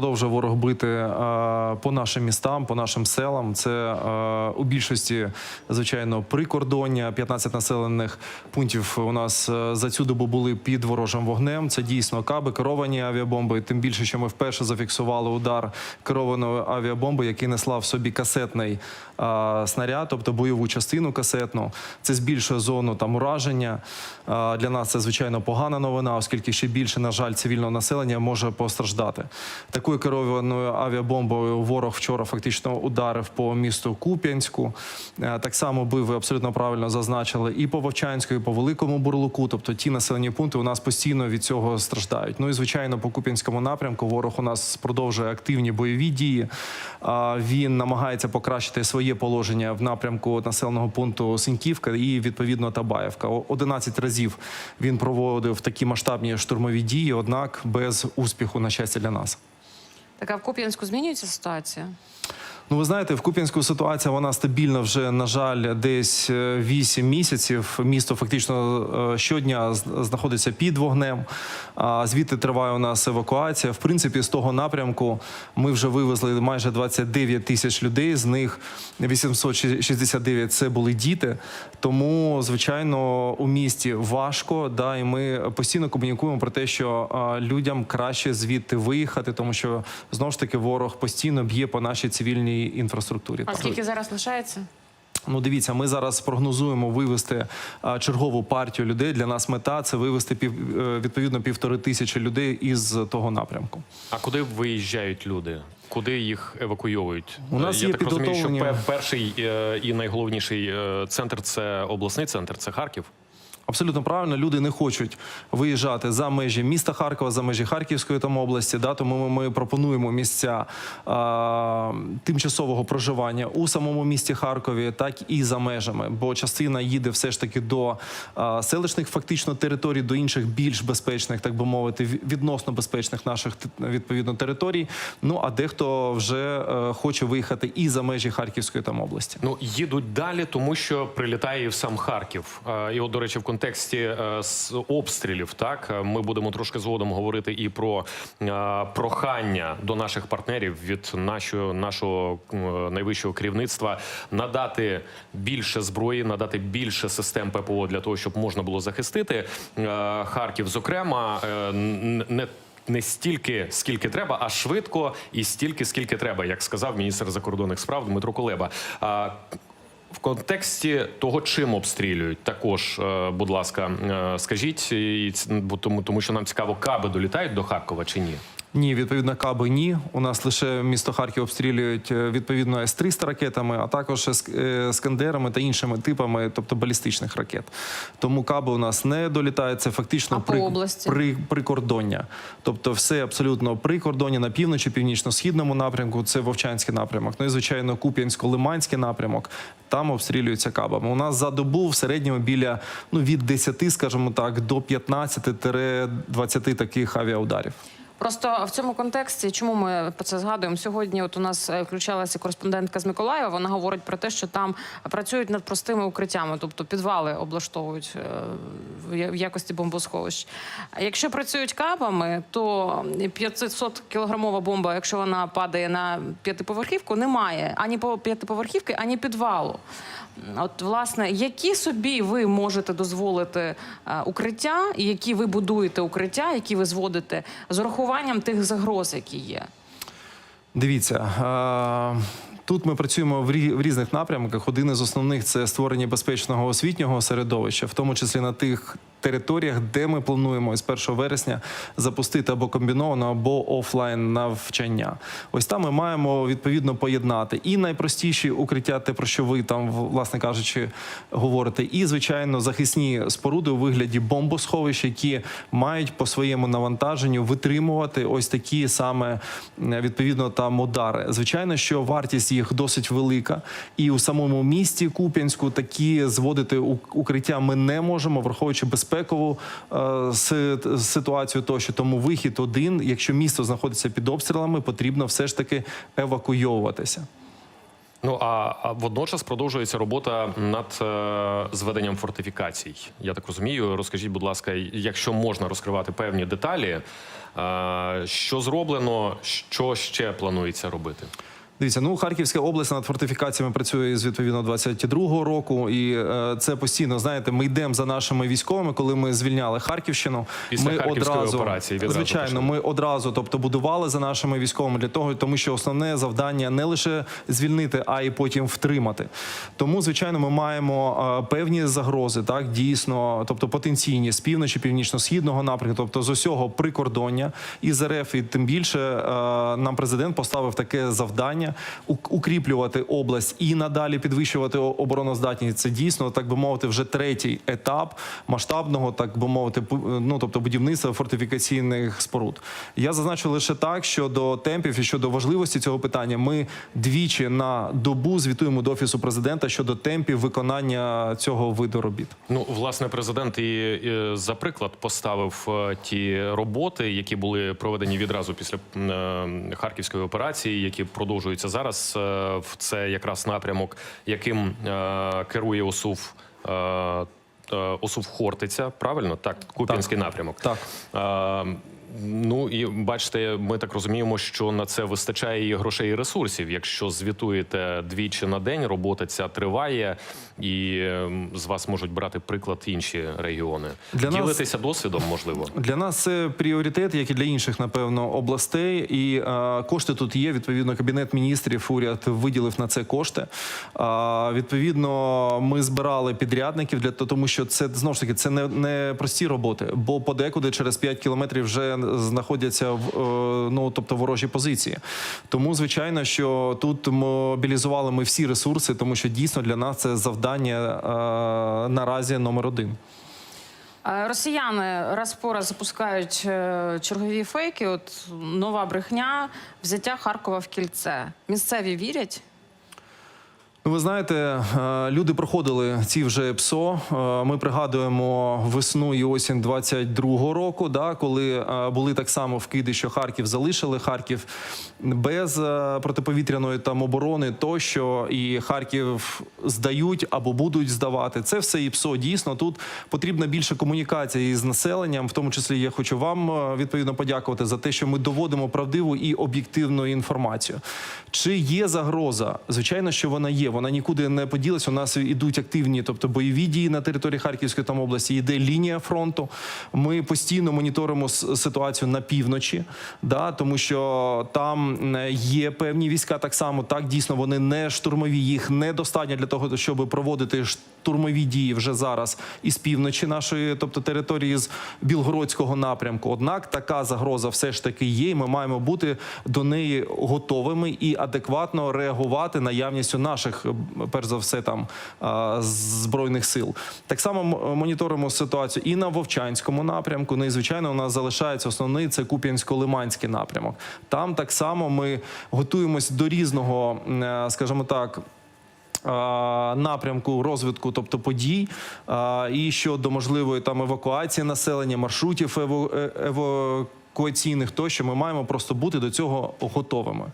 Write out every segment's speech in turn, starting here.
продовжує ворог бити е, по нашим містам, по нашим селам. Це е, у більшості, звичайно, прикордоння. 15 населених пунктів у нас е, за цю добу були під ворожим вогнем. Це дійсно каби, керовані авіабомби. Тим більше, що ми вперше зафіксували удар керованої авіабомби, який несла в собі касетний снаряд, тобто бойову частину касетну. Це збільшує зону там ураження. Для нас це звичайно погана новина, оскільки ще більше, на жаль, цивільного населення може постраждати. Такою керованою авіабомбою ворог вчора фактично ударив по місту Куп'янську. Е, Так само бив, ви абсолютно правильно зазначили, і по Вовчанську, і по Великому Бурлуку. Тобто ті населені пункти у нас постійно від цього страждають. Ну і звичайно, по Куп'янському напрямку ворог у нас продовжує активні бойові дії. Він намагається покращити своє положення в напрямку населеного пункту Синьківка і відповідно Табаєвка. О- 11 разів він проводив такі масштабні штурмові дії, однак без успіху, на щастя, для нас. Так, а в Куп'янську змінюється ситуація? Ну, ви знаєте, в Куп'янську ситуація вона стабільна вже, на жаль, десь е, 8 місяців. Місто фактично е, щодня знаходиться під вогнем. А звідти триває у нас евакуація. В принципі, з того напрямку ми вже вивезли майже 29 тисяч людей. З них 869 – це були діти. Тому, звичайно, у місті важко. Да, і ми постійно комунікуємо про те, що людям краще звідти виїхати, тому що знову ж таки ворог постійно б'є по нашій цивільній інфраструктурі. А скільки зараз лишається? Ну, дивіться, ми зараз прогнозуємо вивести а, чергову партію людей. Для нас мета це вивести пів е, відповідно півтори тисячі людей із того напрямку. А куди виїжджають люди? Куди їх евакуйовують? У нас Я є так розумію, що перший е, і найголовніший е, центр це обласний центр, це Харків. Абсолютно правильно, люди не хочуть виїжджати за межі міста Харкова, за межі Харківської там області. Да, тому ми, пропонуємо місця а, тимчасового проживання у самому місті Харкові, так і за межами. Бо частина їде все ж таки до а, селищних фактично територій, до інших більш безпечних, так би мовити, ві- відносно безпечних наших відповідно територій. Ну а дехто вже е, хоче виїхати і за межі Харківської там області. Ну їдуть далі, тому що прилітає і в сам Харків. Е, І от, до речі, в контексті е, с- обстрілів, так е, ми будемо трошки згодом говорити і про е, прохання до наших партнерів від нашого нашого е, найвищого керівництва надати більше зброї, надати більше систем ППО для того, щоб можна було захистити е, Харків. Зокрема, е, не не стільки, скільки треба, а швидко і стільки, скільки треба, як сказав міністр закордонних справ Дмитро Кулеба. В контексті того, чим обстрілюють, також, е, будь ласка, е, скажіть, тому що нам цікаво, каби долітають до Харкова чи ні? Ні, відповідно, каби ні. У нас лише місто Харків обстрілюють е, відповідно С-300 ракетами, а також е, скандерами та іншими типами, тобто балістичних ракет. Тому каби у нас не долітають. Це фактично А по області? при, прикордоння. Тобто, все абсолютно прикордоння на півночі, північно-східному напрямку. Це Вовчанський напрямок. Ну і звичайно, Куп'янсько-Лиманський напрямок. Там обстрілюються кабами. У нас за добу в середньому біля ну від 10, скажімо так, до 15-20 таких авіаударів. Просто в цьому контексті, чому ми про це згадуємо? Сьогодні от у нас е, включалася кореспондентка з Миколаєва. Вона говорить про те, що там працюють над простими укриттями, тобто підвали облаштовують е, в якості бомбосховищ. Якщо працюють кабами, то 500 кілограмова бомба, якщо вона падає на п'ятиповерхівку, немає ані по п'ятиповерхівки, ані підвалу. От, власне, які собі ви можете дозволити е, укриття, які ви будуєте укриття, які ви зводите з урахуванням тих загроз, які є? Дивіться. Тут ми працюємо в різних напрямках. Один із основних це створення безпечного освітнього середовища, в тому числі на тих територіях, де ми плануємо з 1 вересня запустити або комбіновано, або офлайн навчання. Ось там ми маємо відповідно поєднати і найпростіші укриття, те про що ви там, власне кажучи, говорите, і звичайно захисні споруди у вигляді бомбосховищ, які мають по своєму навантаженню витримувати ось такі саме відповідно там удари. Звичайно, що вартість їх досить велика, і у самому місті Куп'янську такі зводити укриття ми не можемо, враховуючи безпекову е, си- ситуацію. Тощо тому вихід один. Якщо місто знаходиться під обстрілами, потрібно все ж таки евакуйовуватися. Ну а, а водночас продовжується робота над е, зведенням фортифікацій. Я так розумію. Розкажіть, будь ласка, якщо можна розкривати певні деталі, е, що зроблено, що ще планується робити? Дивіться, ну Харківська область над фортифікаціями працює з відповідно 22-го року, і е, це постійно знаєте. Ми йдемо за нашими військовими, коли ми звільняли Харківщину. Після ми одразу операції відразу звичайно, почали. ми одразу, тобто, будували за нашими військовими для того, тому що основне завдання не лише звільнити, а й потім втримати. Тому, звичайно, ми маємо е, певні загрози, так дійсно, тобто потенційні з півночі, північно-східного напрямку, тобто з усього прикордоння із РФ, і тим більше е, нам президент поставив таке завдання ук- укріплювати область і надалі підвищувати обороноздатність. Це дійсно, так би мовити, вже третій етап масштабного, так би мовити, ну тобто будівництва фортифікаційних споруд. Я зазначу лише так, що до темпів і щодо важливості цього питання ми двічі на добу звітуємо до офісу президента щодо темпів виконання цього виду робіт. Ну, власне, президент і, і за приклад поставив е, ті роботи, які були проведені відразу після е, харківської операції, які продовжуються зараз. Е, це якраз напрямок, яким е, керує ОСУВ. Е, ОСУВ Хортиця, правильно? Так, Куп'янський напрямок. Так. Ну і бачите, ми так розуміємо, що на це вистачає і грошей, і ресурсів. Якщо звітуєте двічі на день, робота ця триває, і ем, з вас можуть брати приклад інші регіони. Для нас- Ділитися досвідом, можливо. Для нас це пріоритет, як і для інших, напевно, областей. І е, кошти тут є. Відповідно, кабінет міністрів уряд виділив на це кошти. Е, відповідно, ми збирали підрядників для того, тому що це знову ж таки це не, не прості роботи, бо подекуди через 5 кілометрів вже знаходяться в е, ну тобто ворожі позиції. Тому звичайно, що тут мобілізували ми всі ресурси, тому що дійсно для нас це завдання е, наразі номер один. Е, Росіяни раз по раз запускають чергові фейки. От нова брехня, взяття Харкова в кільце. Місцеві вірять. Ви знаєте, е, люди проходили ці вже ПСО. Е, Ми пригадуємо весну і осінь 22-го року, да, коли е, були так само вкиди, що Харків залишили Харків без протиповітряної там оборони, тощо і Харків здають або будуть здавати. Це все і ПСО. Дійсно, тут потрібна більше комунікації з населенням. В тому числі я хочу вам відповідно подякувати за те, що ми доводимо правдиву і об'єктивну інформацію. Чи є загроза? Звичайно, що вона є. Вона нікуди не поділась. У нас ідуть активні, тобто бойові дії на території Харківської там області. Йде лінія фронту. Ми постійно моніторимо ситуацію на півночі, да, тому що там є певні війська. Так само так дійсно вони не штурмові. Їх недостатньо для того, щоб проводити штурмові дії вже зараз із півночі нашої, тобто території з Білгородського напрямку. Однак така загроза все ж таки є. і Ми маємо бути до неї готовими і адекватно реагувати наявністю наших, перш за все, там збройних сил. Так само моніторимо ситуацію і на Вовчанському напрямку. Ну і звичайно, у нас залишається основний це Куп'янсько-Лиманський напрямок. Там так само ми готуємось до різного, е, скажімо так. Напрямку розвитку, тобто подій, і щодо можливої там евакуації населення, маршрутів е- евакуаційних, тощо ми маємо просто бути до цього готовими.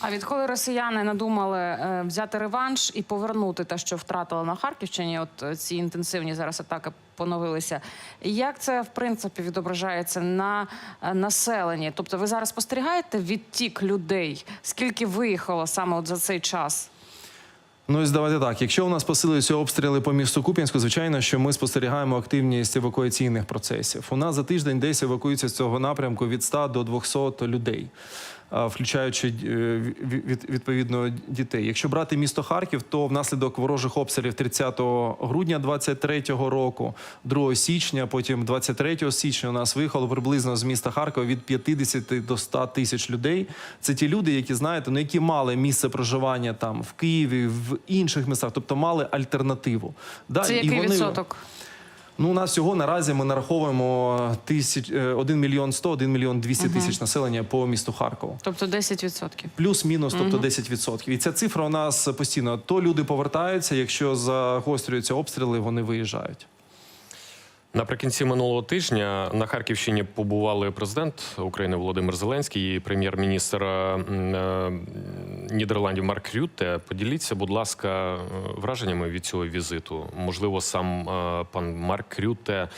А відколи росіяни надумали е, взяти реванш і повернути те, що втратили на Харківщині, от е, ці інтенсивні зараз атаки поновилися. Як це в принципі відображається на е, населенні? Тобто, ви зараз спостерігаєте відтік людей? Скільки виїхало саме от за цей час? Ну і давайте так. Якщо у нас посилюються обстріли по місту Куп'янську, звичайно, що ми спостерігаємо активність евакуаційних процесів. У нас за тиждень десь евакуюється з цього напрямку від 100 до 200 людей. Включаючи е, відповідно дітей. Якщо брати місто Харків, то внаслідок ворожих обстрілів 30 грудня 23 року, 2 січня, потім 23 січня у нас виїхало приблизно з міста Харкова від 50 до 100 тисяч людей. Це ті люди, які знаєте, ну які мали місце проживання там в Києві, в інших містах, тобто мали альтернативу. Да, Це і який вони- відсоток? Ну, у нас всього наразі ми нараховуємо тисяч, е, 1 мільйон 100, 1 мільйон 200 тисяч населення по місту Харкову. Тобто 10%. Плюс-мінус, тобто 10%. І ця цифра у нас постійно. То люди повертаються, якщо загострюються обстріли, вони виїжджають. Наприкінці минулого тижня на Харківщині побували президент України Володимир Зеленський і прем'єр-міністр е, е, Нідерландів Марк Рютте. Поділіться, будь ласка, е, враженнями від цього візиту. Можливо, сам пан Марк Рютте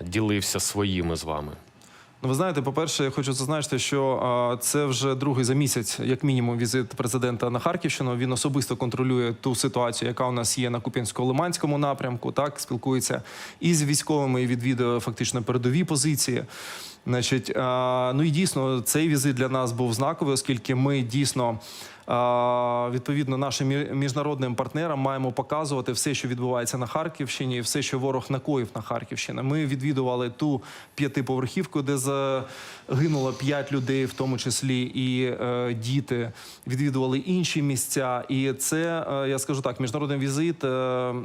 ділився своїми з вами. Ну, ви знаєте, по-перше, я хочу зазначити, що це вже другий за місяць, як мінімум, візит президента на Харківщину. Він особисто контролює ту ситуацію, яка у нас є на Куп'янсько-Лиманському напрямку. Так спілкується і з військовими, і відвідує фактично передові позиції. Значить, ну і дійсно цей візит для нас був знаковий, оскільки ми дійсно. Відповідно, нашим мі- міжнародним партнерам маємо показувати все, що відбувається на Харківщині, і все, що ворог накоїв на Харківщині. Ми відвідували ту п'ятиповерхівку, де загинуло п'ять людей, в тому числі і е, діти. Відвідували інші місця. І це е, я скажу так, міжнародний візит е,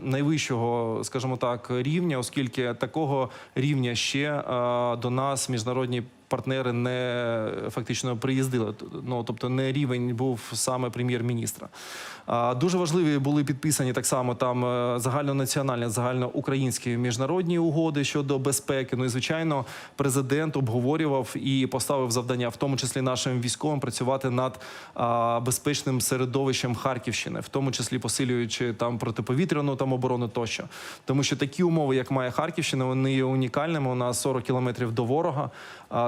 найвищого, скажімо так, рівня, оскільки такого рівня ще до нас міжнародні. Партнери не фактично приїздили. Ну тобто, не рівень був саме прем'єр-міністра. Дуже важливі були підписані так само там е, загальнонаціональні, загальноукраїнські міжнародні угоди щодо безпеки. Ну і звичайно, президент обговорював і поставив завдання, в тому числі нашим військовим, працювати над безпечним середовищем Харківщини, в тому числі посилюючи там протиповітряну там оборону тощо. Тому що такі умови, як має Харківщина, вони є унікальними. У нас 40 кілометрів до ворога.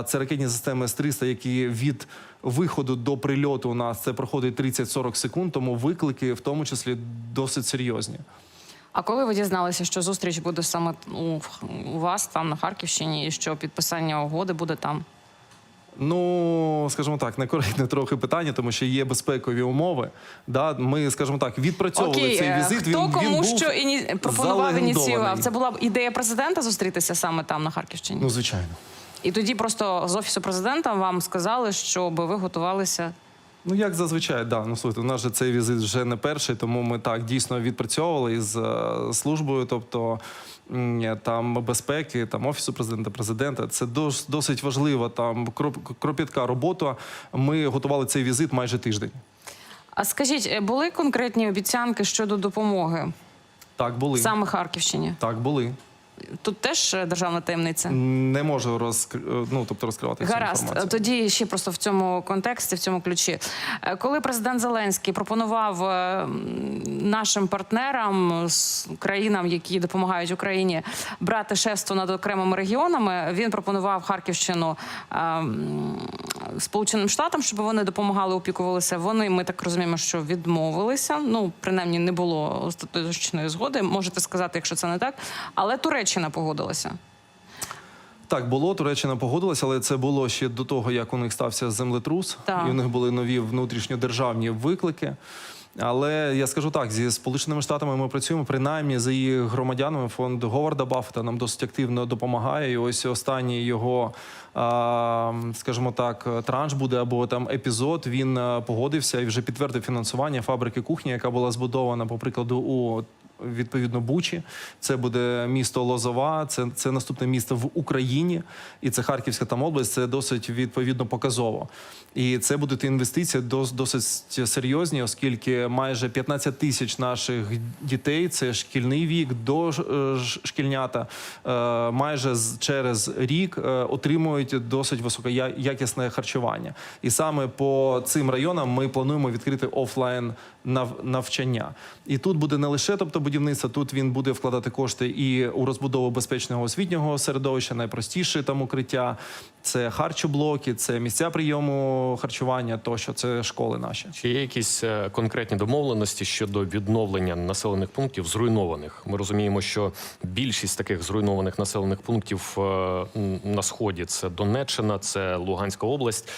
Це ракетні системи С-300, які від виходу до прильоту у нас це проходить 30-40 секунд. Тому виклики, в тому числі, досить серйозні. А коли ви дізналися, що зустріч буде саме у, у вас там на Харківщині, і що підписання угоди буде там? Ну, скажімо так, некоректне трохи питання, тому що є безпекові умови. Да, ми, скажімо так, відпрацьовували Окей, цей е, візит. хто він, він був що іні... пропонував ініціював? Це була б ідея президента зустрітися саме там на Харківщині. Ну, звичайно. І тоді просто з офісу президента вам сказали, щоб ви готувалися. Ну, як зазвичай, да. Ну, слухайте, у нас же цей візит вже не перший, тому ми так дійсно відпрацьовували із е, службою, тобто м, там безпеки, там офісу президента, президента. Це дос, досить важлива там кроп- кропітка робота. Ми готували цей візит майже тиждень. А скажіть, е, були конкретні обіцянки щодо допомоги Так, були. саме Харківщині? Так, були. Тут теж е, державна таємниця. Не можу розк... ну, тобто розкривати цю Гаразд, інформацію. тоді ще просто в цьому контексті, в цьому ключі. Е, Коли президент Зеленський пропонував е, нашим партнерам країнам, які допомагають Україні, брати шефство над окремими регіонами, він пропонував Харківщину е, Сполученим Штатам, щоб вони допомагали, опікувалися. Вони, ми так розуміємо, що відмовилися. Ну, принаймні, не було остаточної згоди. Можете сказати, якщо це не так. Але Туреччина погодилася. Так, було. Туреччина погодилася, але це було ще до того, як у них стався землетрус, Так. і у них були нові внутрішньодержавні виклики. Але я скажу так: зі Сполученими Штатами ми працюємо принаймні за її громадянами. Фонд Говарда Баффета нам досить активно допомагає. І ось останній його, скажімо так, транш буде або там епізод. Він погодився і вже підтвердив фінансування фабрики кухні, яка була збудована, по прикладу, у відповідно Бучі. Це буде місто Лозова, це, це наступне місто в Україні, і це Харківська там область. Це досить відповідно показово. І це будуть інвестиції досить серйозні, оскільки майже 15 тисяч наших дітей це шкільний вік до е, шкільнята. е, Майже через рік е, отримують досить високоякісне харчування. І саме по цим районам ми плануємо відкрити офлайн навчання. І тут буде не лише тобто будівництво, тут він буде вкладати кошти і у розбудову безпечного освітнього середовища, найпростіше там укриття. Це харчоблоки, це місця прийому харчування, тощо це школи наші. Чи є якісь е, конкретні домовленості щодо відновлення населених пунктів зруйнованих? Ми розуміємо, що більшість таких зруйнованих населених пунктів е, на сході це Донеччина, це Луганська область.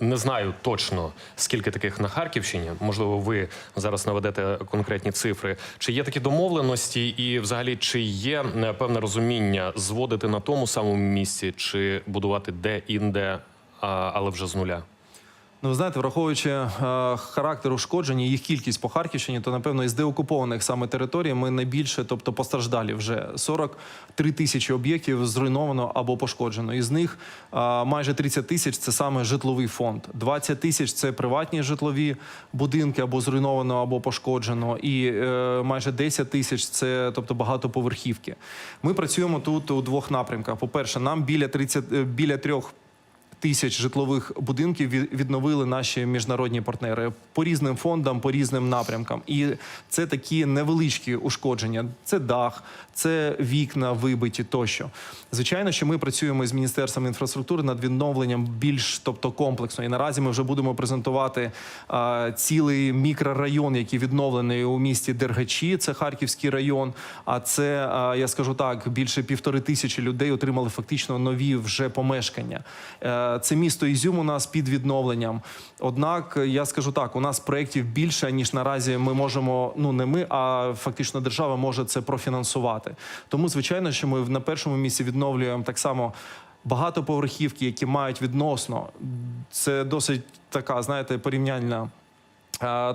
Не знаю точно скільки таких на Харківщині. Можливо, ви зараз наведете конкретні цифри. Чи є такі домовленості, і взагалі чи є е, певне розуміння зводити на тому самому місці, чи будувати де-інде, але вже з нуля? Ну, ви знаєте, враховуючи е, характер ушкоджень, їх кількість по Харківщині, то напевно із деокупованих саме територій ми найбільше, тобто постраждалі вже 43 тисячі об'єктів зруйновано або пошкоджено. Із них е, майже 30 тисяч це саме житловий фонд, 20 тисяч це приватні житлові будинки або зруйновано, або пошкоджено, і е, майже 10 тисяч це тобто багатоповерхівки. Ми працюємо тут у двох напрямках. По перше, нам біля 30, е, біля трьох тисяч житлових будинків відновили наші міжнародні партнери по різним фондам, по різним напрямкам. І це такі невеличкі ушкодження. Це дах, це вікна вибиті тощо. Звичайно, що ми працюємо з міністерством інфраструктури над відновленням більш тобто комплексно. І наразі ми вже будемо презентувати а, цілий мікрорайон, який відновлений у місті Дергачі. Це Харківський район. А це а, я скажу так: більше півтори тисячі людей отримали фактично нові вже помешкання. Це місто Ізюм у нас під відновленням. Однак я скажу так: у нас проєктів більше ніж наразі ми можемо. Ну не ми, а фактично держава може це профінансувати. Тому звичайно, що ми на першому місці відновлюємо так само. Багатоповерхівки, які мають відносно, це досить така, знаєте, порівняльна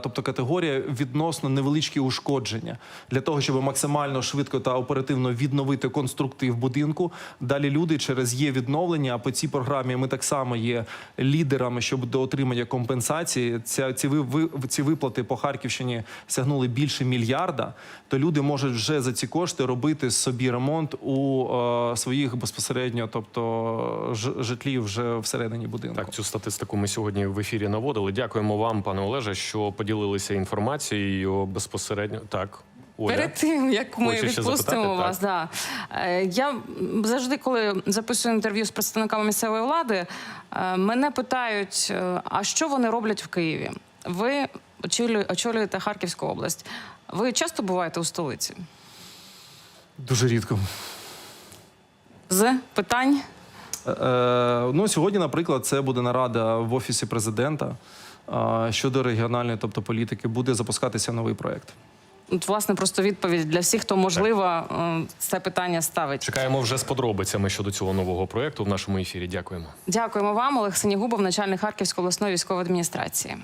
Тобто категорія відносно невеличкі ушкодження для того, щоб максимально швидко та оперативно відновити конструктив будинку. Далі люди через є відновлення. А по цій програмі ми так само є лідерами щодо отримання компенсації. Ця ці ці виплати по Харківщині сягнули більше мільярда. То люди можуть вже за ці кошти робити собі ремонт у е, своїх безпосередньо, тобто ж, житлів вже всередині будинку. Так, цю статистику ми сьогодні в ефірі наводили. Дякуємо вам, пане Олеже, що поділилися інформацією безпосередньо. Так, Оля. Перед тим як ми Хочу відпустимо запитати, вас, да. Е, я завжди, коли записую інтерв'ю з представниками місцевої влади, е, мене питають: е, а що вони роблять в Києві? Ви очолюєте Харківську область. Ви часто буваєте у столиці? Дуже рідко. З питань Е, ну, сьогодні, наприклад, це буде нарада в офісі президента щодо регіональної, тобто політики, буде запускатися новий проект. От, власне, просто відповідь для всіх, хто можливо е, це питання ставить. Чекаємо вже з подробицями щодо цього нового проекту в нашому ефірі. Дякуємо. Дякуємо вам, Олег Синігубов, начальник Харківської обласної військової адміністрації.